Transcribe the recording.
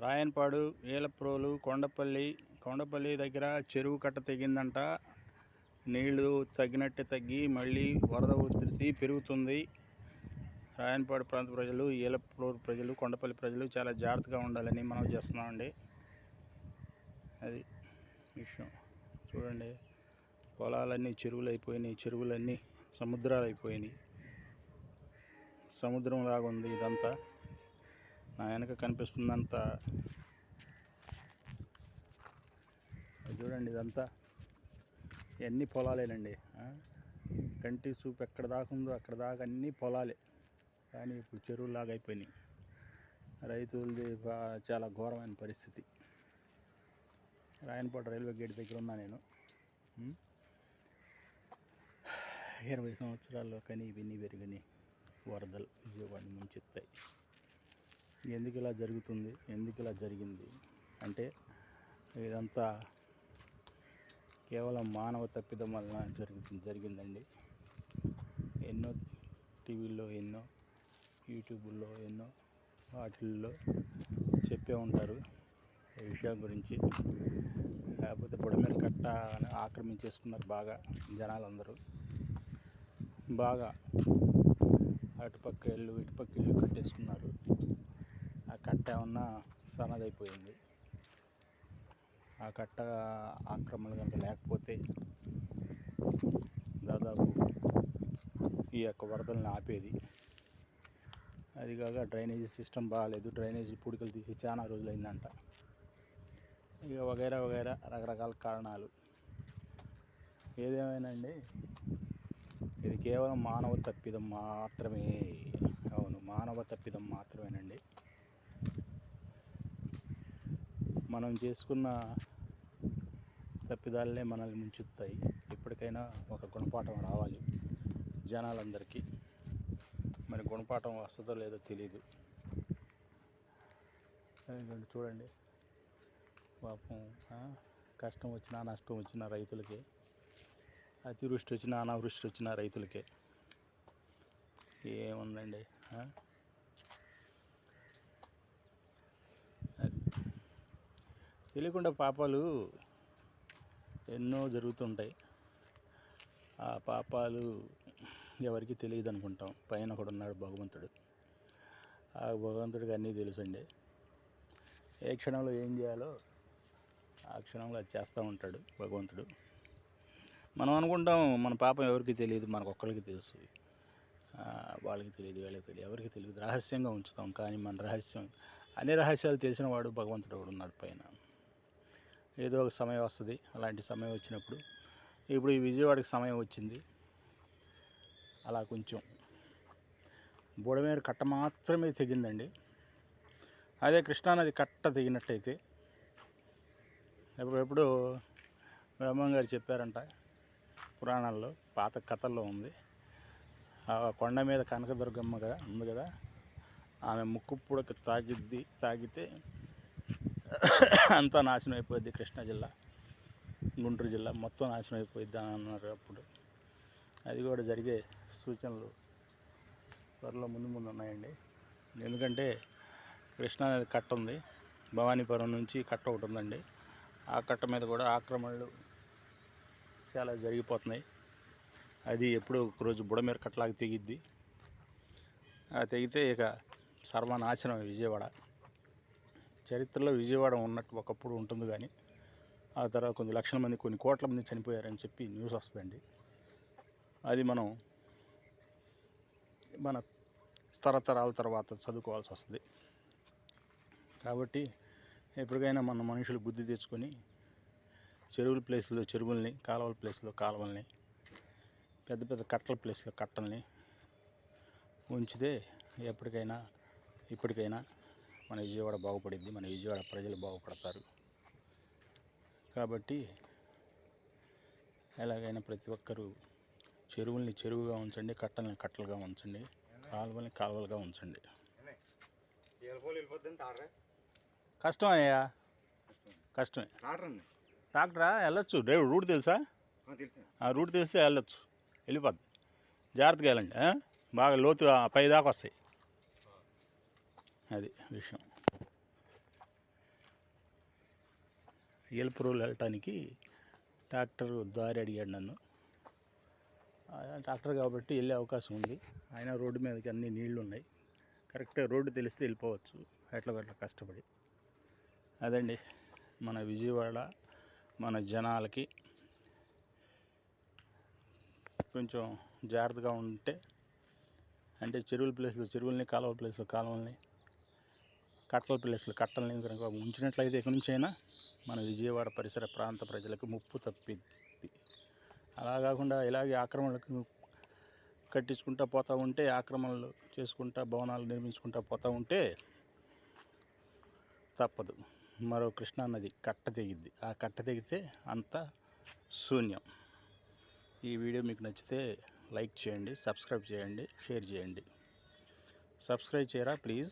రాయన్పాడు ఏలప్రోలు కొండపల్లి కొండపల్లి దగ్గర చెరువు కట్ట తెగిందంట. నీళ్ళు తగ్గినట్టు తగ్గి మళ్ళీ వరద ఉధృతి పెరుగుతుంది. రాయన్పాడు ప్రాంత ప్రజలు ఏలప్రోలు ప్రజలు కొండపల్లి ప్రజలు చాలా జాగ్రత్తగా ఉండాలని మనం చేస్తున్నామండి. అది విషయం. చూడండి పొలాలన్నీ చెరువులు అయిపోయినాయి చెరువులన్నీ సముద్రాలు అయిపోయినాయి సముద్రం లాగా ఉంది ఇదంతా. నా వెనక కనిపిస్తుందంతా అది చూడండి ఇదంతా. ఎన్ని పొలాలేనండి కంటి చూపు ఎక్కడ దాకా ఉందో అక్కడ దాకా అన్నీ పొలాలే. కానీ ఇప్పుడు చెరువులాగా అయిపోయినాయి. రైతులది చాలా ఘోరమైన పరిస్థితి. రాయనపాట రైల్వే గేట్ దగ్గర ఉన్నా నేను. ఇరవై సంవత్సరాల్లో కానీ విని పెరిగిని వరదలు విజయవాడ ముంచెత్తాయి. ఎందుకు ఇలా జరుగుతుంది ఎందుకు ఇలా జరిగింది అంటే ఇదంతా కేవలం మానవ తప్పిదం వలన జరుగుతుంది జరిగిందండి. ఎన్నో టీవీల్లో ఎన్నో యూట్యూబ్లో ఎన్నో వాటిల్లో చెప్పే ఉంటారు ఈ విషయం గురించి. లేకపోతే బుడమేర కట్ట అని ఆక్రమించేసుకున్నారు బాగా జనాలందరూ. బాగా అటుపక్క ఇల్లు ఇటుపక్క ఇల్లు కట్టేసుకున్నారు ఏమన్నా సన్నదైపోయింది. ఆ కట్ట ఆక్రమణ కనుక లేకపోతే దాదాపు ఈ యొక్క వరదలను ఆపేది. అది కాక డ్రైనేజీ సిస్టమ్ బాగాలేదు. డ్రైనేజీ పూడికలు తీసి చాలా రోజులైందంట. ఇక వగైరా వగైరా రకరకాల కారణాలు. ఏదేమైనా ఇది కేవలం మానవ తప్పిదం మాత్రమే. అవును మానవ తప్పిదం మాత్రమేనండి. మనం చేసుకున్న తప్పిదాలనే మనల్ని ముంచుతాయి. ఇప్పటికైనా ఒక గుణపాఠం రావాలి జనాలందరికీ. మరి గుణపాఠం వస్తుందో లేదో తెలియదు చూడండి. పాపం కష్టం వచ్చినా నష్టం వచ్చినా రైతులకి అతివృష్టి వచ్చినా అనావృష్టి వచ్చినా రైతులకే. ఏముందండి ఆ? అది. తెలియకుండా పాపాలు ఎన్నో జరుగుతుంటాయి. ఆ పాపాలు ఎవరికి తెలియదు అనుకుంటాం పైన ఒకడు ఉన్నాడు భగవంతుడు. ఆ భగవంతుడికి అన్నీ తెలుసండి. ఏ క్షణంలో ఏం చేయాలో ఆ క్షణంలో అది చేస్తూ ఉంటాడు భగవంతుడు. మనం అనుకుంటాం మన పాపం ఎవరికి తెలియదు మనకు ఒక్కరికి తెలుసు. వాళ్ళకి తెలియదు వీళ్ళకి తెలియదు ఎవరికి తెలియదు. రహస్యంగా ఉంచుతాం కానీ మన రహస్యం అన్ని రహస్యాలు తెలిసిన వాడు భగవంతుడు ఒకడు ఉన్నాడు పైన. ఏదో ఒక సమయం వస్తుంది అలాంటి సమయం వచ్చినప్పుడు. ఇప్పుడు ఈ విజయవాడకి సమయం వచ్చింది. అలా కొంచెం బుడమేరు కట్ట మాత్రమే తెగిందండి. అదే కృష్ణానది కట్ట తెగినట్టయితే ఎప్పుడెప్పుడు బ్రహ్మం గారు చెప్పారంట పురాణాల్లో పాత కథల్లో ఉంది. ఆ కొండ మీద కనకదుర్గమ్మ కదా ఉంది కదా ఆమె ముక్కు పుడక తాగిద్ది తాగితే అంతా నాశనం అయిపోయింది కృష్ణా జిల్లా గుంటూరు జిల్లా మొత్తం నాశనం అయిపోద్ది అని అన్నారు అప్పుడు. అది కూడా జరిగే సూచనలు త్వరలో ముందు ముందు ఉన్నాయండి. ఎందుకంటే కృష్ణా నది కట్ట ఉంది. భవానీపురం నుంచి కట్ట ఒకటి ఉందండి. ఆ కట్ట మీద కూడా ఆక్రమణలు చాలా జరిగిపోతున్నాయి. అది ఎప్పుడో ఒక రోజు బుడమేర కట్టలాగా తెగిద్ది. ఆ తెగితే ఇక సర్వనాశనం విజయవాడ. చరిత్రలో విజయవాడ ఉన్నట్టు ఒకప్పుడు ఉంటుంది కానీ ఆ తర్వాత కొన్ని లక్షల మంది కొన్ని కోట్ల మంది చనిపోయారని చెప్పి న్యూస్ వస్తుందండి. అది మనం మన తరతరాల తర్వాత చదువుకోవాల్సి వస్తుంది. కాబట్టి ఎప్పటికైనా మన మనుషులు బుద్ధి తెచ్చుకొని చెరువుల ప్లేస్లో చెరువుల్ని కాలువల ప్లేస్లో కాలువల్ని పెద్ద పెద్ద కట్టల ప్లేస్లో కట్టల్ని ఉంచితే ఎప్పటికైనా ఇప్పటికైనా మన విజయవాడ బాగుపడిద్ది మన విజయవాడ ప్రజలు బాగుపడతారు. కాబట్టి ఎలాగైనా ప్రతి ఒక్కరూ చెరువుల్ని చెరువుగా ఉంచండి కట్టల్ని కట్టలుగా ఉంచండి కాలువల్ని కాలువలుగా ఉంచండి. కష్టం అయ్యా. కష్టమే. డాక్టరా వెళ్ళొచ్చు. డ్రైవర్ రూట్ తెలుసా? ఆ రూట్ తెలిస్తే వెళ్ళొచ్చు. వెళ్ళిపోద్ది. జాగ్రత్తగా వెళ్ళండి? బాగా లోతు పై దాకా వస్తాయి. అది విషయం. ఏలుపురులు వెళ్ళటానికి ట్రాక్టర్ దారి అడిగాడు నన్ను. ట్రాక్టర్ కాబట్టి వెళ్ళే అవకాశం ఉంది. ఆయన రోడ్డు మీదకి అన్ని నీళ్ళు ఉన్నాయి కరెక్ట్గా రోడ్డు తెలిస్తే వెళ్ళిపోవచ్చు. ఎట్లా గట్లా కష్టపడి. అదండి మన విజయవాడ మన జనాలకి. కొంచెం జాగ్రత్తగా ఉంటే అంటే చెరువుల ప్లేస్లో చెరువుల్ని కాలువ ప్లేస్లో కాలువల్ని కట్టల ప్లేస్లో కట్టలని కనుక ఉంచినట్లయితే ఇక్కడి నుంచి అయినా మన విజయవాడ పరిసర ప్రాంత ప్రజలకు ముప్పు తప్పిద్ది అలా కాకుండా ఇలాగే ఆక్రమణలకు కట్టించుకుంటా పోతూ ఉంటే ఆక్రమణలు చేసుకుంటా భవనాలు నిర్మించుకుంటా పోతూ ఉంటే తప్పదు. మరో కృష్ణా నది కట్ట తెగిద్ది ఆ కట్ట తెగితే అంత శూన్యం. ఈ వీడియో మీకు నచ్చితే లైక్ చేయండి సబ్స్క్రైబ్ చేయండి షేర్ చేయండి. సబ్స్క్రైబ్ చేయరా ప్లీజ్?